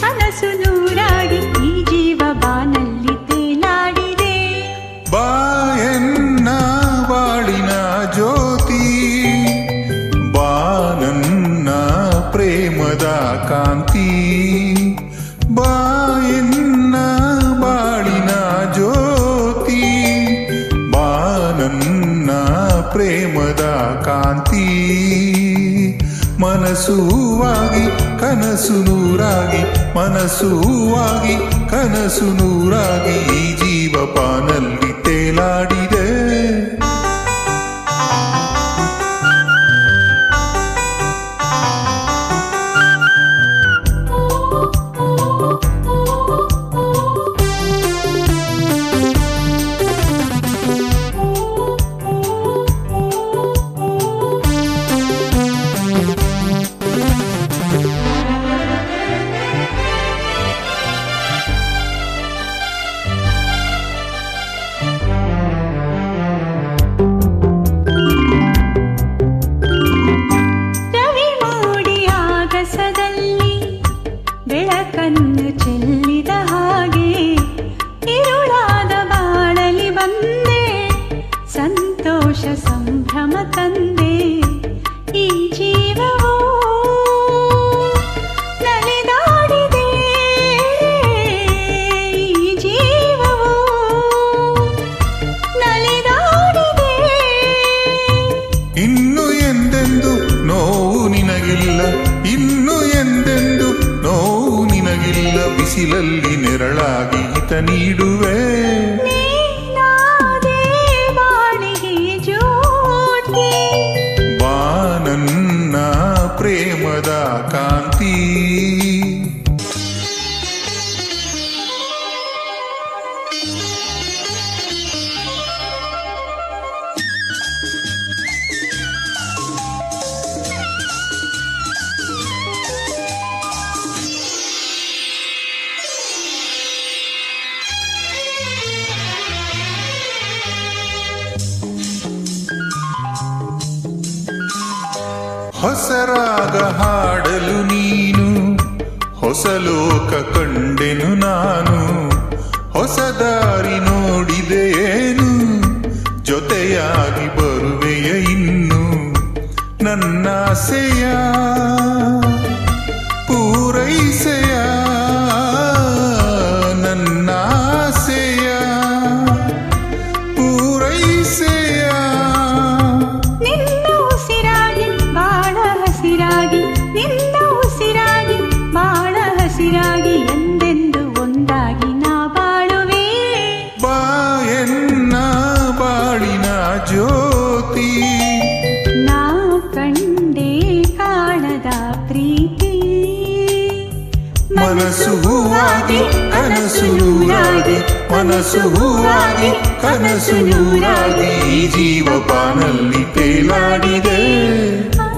ಕನಸು ಈ ಜೀವ ಬಾನಲ್ಲಿ ಬಾಳಿನ ಜ್ಯೋತಿ, ಬಾನನ್ನ ಪ್ರೇಮದ ಕಾಂತಿ. ಬಾಯನ್ನ ಬಾಳಿನ ಜ್ಯೋತಿ, ಬಾನನ್ನ ಪ್ರೇಮದ ಕಾಂತಿ. ಮನಸ್ಸುವಾಗಿ ಕನಸು ನೂರಾಗಿ ಮನಸ್ಸುವಾಗಿ ಕನಸು ನೂರಾಗಿ ಈ ಜೀವ ಪಾನಲ್ಲಿ ತೇಲಾಡಿದೆ. ಬಿಸಿಲಲ್ಲಿ ನೆರಳಾಗಿ ಹಿತ ನೀಡುವೆ. ಹೊಸರಾಗ ಹಾಡಲು ನೀನು, ಹೊಸ ಲೋಕ ಕಂಡೆನು ನಾನು, ಹೊಸ ದಾರಿ ನೋಡಿದೆ ಏನು ಜೊತೆಯಾಗಿ ಬರುವೆಯ ಇನ್ನು ನನ್ನಾಸೆಯ ಕಾಣದ ಪ್ರೀತಿ ಮನಸ್ಸು ಹೂವಾಗಿ ಕನಸು ನೂರಾಗಿ ಮನಸ್ಸು ಹೂವಾಗಿ ಕನಸು ನೂರಾಗಿ ಈ ಜೀವ ಪಾನಲ್ಲಿ ತೇಲಾಡಿದೆ ಆ